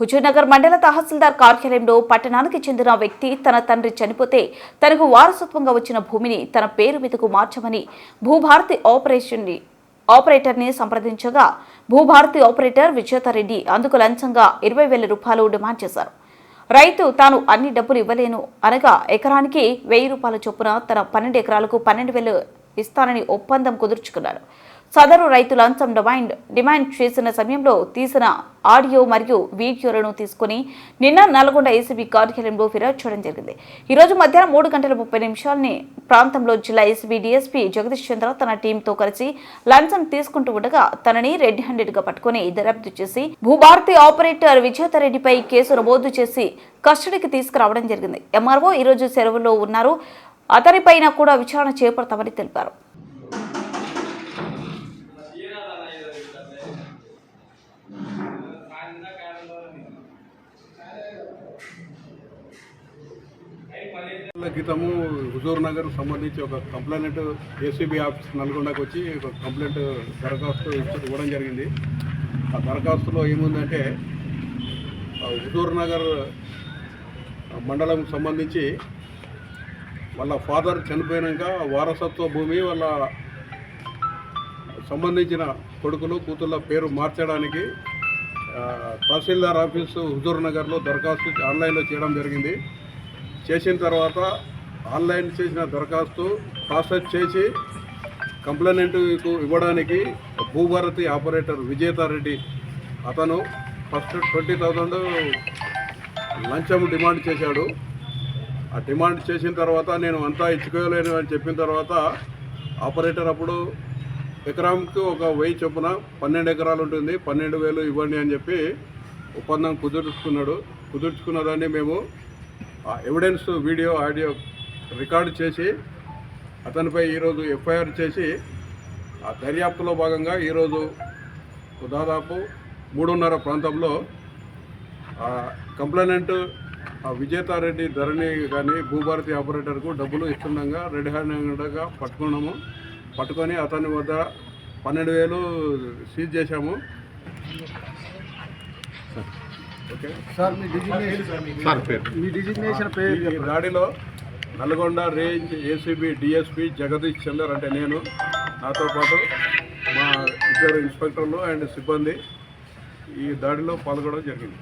హుజూర్నగర్ మండల తహసీల్దార్ కార్యాలయంలో పట్టణానికి చెందిన వ్యక్తి తన తండ్రి చనిపోతే తనకు వారసత్వంగా వచ్చిన భూమిని తన పేరు మీదకు మార్చమని భూభారతి ఆపరేషన్ని ఆపరేటర్ని సంప్రదించగా భూభారతి ఆపరేటర్ విజేతారెడ్డి అందుకు లంచంగా ఇరవై వేల రూపాయలు డిమాండ్ చేశారు. రైతు తాను అన్ని డబ్బులు ఇవ్వలేను అనగా ఎకరానికి వెయ్యి రూపాయల చొప్పున తన పన్నెండు ఎకరాలకు పన్నెండు వేలు ఇస్తానని ఒప్పందం కుదుర్చుకున్నాడు సదరు రైతు లంచం డిమాండ్ డిమాండ్ చేసిన సమయంలో తీసిన ఆడియో మరియు వీడియోలను తీసుకుని నిన్న నల్గొండ ఏసీబీ కార్యాలయంలో ఫిర్యాదు చేయడం జరిగింది. ఈ రోజు మధ్యాహ్నం మూడు గంటల ముప్పై నిమిషాలని ప్రాంతంలో జిల్లా ఏసీబీ డీఎస్పీ జగదీష్ చంద్ర తన టీంతో కలిసి లంచం తీసుకుంటూ ఉండగా తనని రెడ్ హ్యాండెడ్గా పట్టుకుని దర్యాప్తు చేసి భూభారతి ఆపరేటర్ విజేతారెడ్డిపై కేసు నమోదు చేసి కస్టడీకి తీసుకురావడం జరిగింది. ఎంఆర్ఓ ఈ రోజు సెలవులో ఉన్నారు. అతనిపైన కూడా విచారణ చేపడతామని తెలిపారు. క్రితము హుజూర్ నగర్ సంబంధించి ఒక కంప్లైంట్ ఏసీబీ ఆఫీస్ నల్గొండకు వచ్చి ఒక కంప్లైంట్ దరఖాస్తు ఇవ్వడం జరిగింది. ఆ దరఖాస్తులో ఏముందంటే హుజూర్ నగర్ మండలం సంబంధించి వాళ్ళ ఫాదర్ చనిపోయినాక వారసత్వ భూమి వాళ్ళ సంబంధించిన కొడుకులు కూతుళ్ళ పేరు మార్చడానికి తహసీల్దార్ ఆఫీసు హుజూర్ నగర్లో దరఖాస్తు ఆన్లైన్లో చేయడం జరిగింది. చేసిన తర్వాత ఆన్లైన్ చేసిన దరఖాస్తు ప్రాసెస్ చేసి కంప్లైంట్కు ఇవ్వడానికి భూభారతి ఆపరేటర్ విజేతారెడ్డి అతను ఫస్ట్ ట్వంటీ థౌజండ్ లంచం డిమాండ్ చేశాడు. ఆ డిమాండ్ చేసిన తర్వాత నేను అంతా ఇచ్చుకోలేను అని చెప్పిన తర్వాత ఆపరేటర్ అప్పుడు ఎకరాంకి ఒక వెయ్యి చొప్పున పన్నెండు ఎకరాలు ఉంటుంది పన్నెండు వేలు ఇవ్వండి అని చెప్పి ఒప్పందం కుదుర్చుకున్నాడు. కుదుర్చుకున్న దాన్ని మేము ఎవిడెన్స్ వీడియో ఆడియో రికార్డు చేసి అతనిపై ఈరోజు ఎఫ్ఐఆర్ చేసి ఆ దర్యాప్తులో భాగంగా ఈరోజు దాదాపు మూడున్నర ప్రాంతంలో ఆ కంప్లైనెంట్ ఆ విజేతారెడ్డి ధరణి కానీ భూభారతి ఆపరేటర్కు డబ్బులు ఇస్తుండగా రెడ్ హ్యాండెడ్గా పట్టుకున్నాము. పట్టుకొని అతని వద్ద పన్నెండు వేలు సీజ్ చేశాము. సార్ మీ డిజిగ్నేషన్ సార్ పేరు. మీ డిజిగ్నేషన్ పేరు దాడిలో Nalgonda range ACB DSP Jagadish Chander అంటే నేను. నాతో పాటు మా ఇద్దరు ఇన్స్పెక్టర్లు అండ్ సిబ్బంది ఈ దాడిలో పాల్గొనడం జరిగింది.